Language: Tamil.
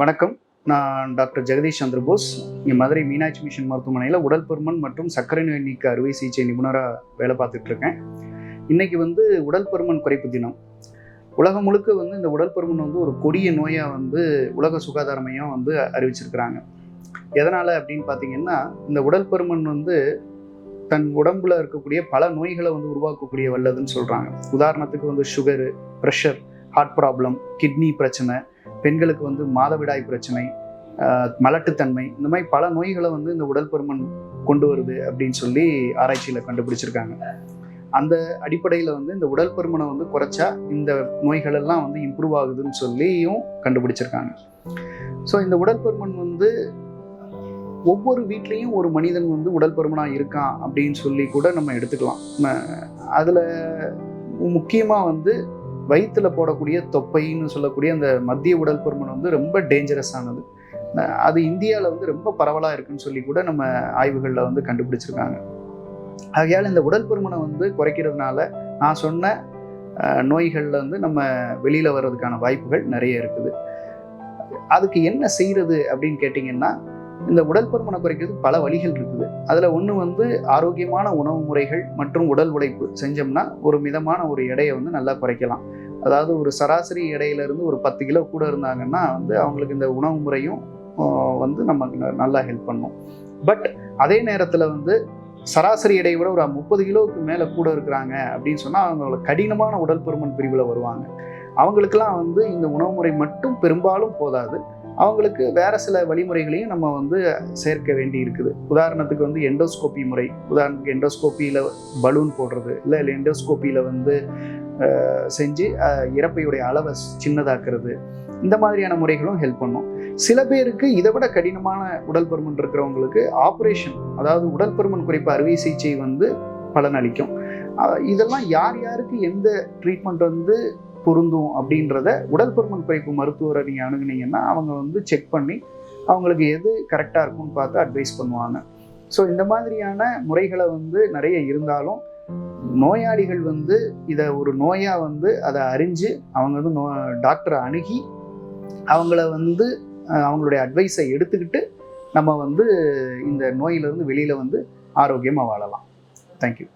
வணக்கம். நான் டாக்டர் ஜெகதீஷ் சந்திரபோஸ் இங்கே மதுரை மீனாட்சி மிஷன் மருத்துவமனையில் உடல் பருமன் மற்றும் சர்க்கரை நோய் நீக்க அறுவை சிகிச்சை நிபுணராக வேலை பார்த்துட்டு இருக்கேன். இன்னைக்கு வந்து உடல் பருமன் குறைப்பு தினம். உலகம் முழுக்க வந்து இந்த உடல் பருமன் வந்து ஒரு கொடிய நோயாக வந்து உலக சுகாதார மையம் வந்து அறிவிச்சிருக்கிறாங்க. எதனால் அப்படின்னு பார்த்தீங்கன்னா இந்த உடல் பருமன் வந்து தன் உடம்புல இருக்கக்கூடிய பல நோய்களை வந்து உருவாக்கக்கூடிய வல்லதுன்னு சொல்கிறாங்க உதாரணத்துக்கு வந்து sugar pressure heart problem kidney பிரச்சனை பெண்களுக்கு வந்து மாதவிடாய் பிரச்சனை மலட்டுத்தன்மை இந்த மாதிரி பல நோய்களை வந்து இந்த உடல் பருமன் கொண்டு வருது அப்படின்னு சொல்லி ஆராய்ச்சியில் கண்டுபிடிச்சிருக்காங்க. அந்த அடிப்படையில் வந்து இந்த உடல் பருமனை வந்து குறைச்சா இந்த நோய்கள் எல்லாம் வந்து இம்ப்ரூவ் ஆகுதுன்னு சொல்லியும் கண்டுபிடிச்சிருக்காங்க. ஸோ இந்த உடல் பருமன் வந்து ஒவ்வொரு வீட்லேயும் ஒரு மனிதன் வந்து உடல் பருமனாக இருக்கான் அப்படின்னு சொல்லி கூட நம்ம எடுத்துக்கலாம். அதில் முக்கியமாக வந்து வயிற்றில் போடக்கூடிய தொப்பைன்னு சொல்லக்கூடிய அந்த மத்திய உடல் பருமன் வந்து ரொம்ப டேஞ்சரஸானது அது இந்தியாவில் வந்து ரொம்ப பரவலாக இருக்குன்னு சொல்லி கூட நம்ம ஆய்வுகளில் வந்து கண்டுபிடிச்சிருக்காங்க. ஆகையால் இந்த உடல் பருமனை வந்து குறைக்கிறதுனால நான் சொன்ன நோய்களில் நோய்கள்ல வந்து நம்ம வெளியில் வர்றதுக்கான வாய்ப்புகள் நிறைய இருக்குது. அதுக்கு என்ன செய்கிறது அப்படின்னு கேட்டிங்கன்னா இந்த உடல் பருமனை குறைக்கிறதுக்கு பல வழிகள் இருக்குது. அதில் ஒன்று வந்து ஆரோக்கியமான உணவு முறைகள் மற்றும் உடல் உழைப்பு செஞ்சோம்னா ஒரு மிதமான ஒரு எடையை வந்து நல்லா குறைக்கலாம். அதாவது ஒரு சராசரி இடையிலேருந்து ஒரு பத்து கிலோ கூட இருந்தாங்கன்னா வந்து அவங்களுக்கு இந்த உணவு முறையும் வந்து நமக்கு நல்லா ஹெல்ப் பண்ணும். பட் அதே நேரத்தில் வந்து சராசரி எடையை விட ஒரு முப்பது கிலோவுக்கு மேலே கூட இருக்கிறாங்க அப்படின்னு சொன்னால் அவங்களோட கடினமான உடல் பருமன் பிரிவில் வருவாங்க. அவங்களுக்கெல்லாம் வந்து இந்த உணவு முறை மட்டும் பெரும்பாலும் போதாது. அவங்களுக்கு வேறு சில வழிமுறைகளையும் நம்ம வந்து சேர்க்க வேண்டி இருக்குது. உதாரணத்துக்கு வந்து எண்டோஸ்கோப்பி முறை. உதாரணத்துக்கு எண்டோஸ்கோப்பியில் பலூன் போடுறது இல்லை இல்லை எண்டோஸ்கோப்பியில் வந்து செஞ்சு இறப்பையுடைய அளவை சின்னதாக்குறது. இந்த மாதிரியான முறைகளும் ஹெல்ப் பண்ணும். சில பேருக்கு இதை விட கடினமான உடல் பருமன் இருக்கிறவங்களுக்கு ஆப்ரேஷன் அதாவது உடல் பருமன் குறைப்பு அறுவை சிகிச்சை வந்து பலனளிக்கும். இதெல்லாம் யார் யாருக்கு எந்த ட்ரீட்மெண்ட் வந்து பொருந்தும் அப்படின்றத உடல் பருமன் குறைப்பு மருத்துவரை நீங்கள் அணுகுனீங்கன்னா அவங்க வந்து செக் பண்ணி அவங்களுக்கு எது கரெக்டாக இருக்கும்னு பார்த்து அட்வைஸ் பண்ணுவாங்க. ஸோ இந்த மாதிரியான முறைகளை வந்து நிறைய இருந்தாலும் நோயாளிகள் வந்து இதை ஒரு நோயாக வந்து அதை அறிஞ்சு அவங்க வந்து நோ டாக்டரை அணுகி அவங்கள வந்து அவங்களுடைய அட்வைஸை எடுத்துக்கிட்டு நம்ம வந்து இந்த நோயிலிருந்து வெளியில் வந்து ஆரோக்கியமாக வாழலாம். தேங்க்யூ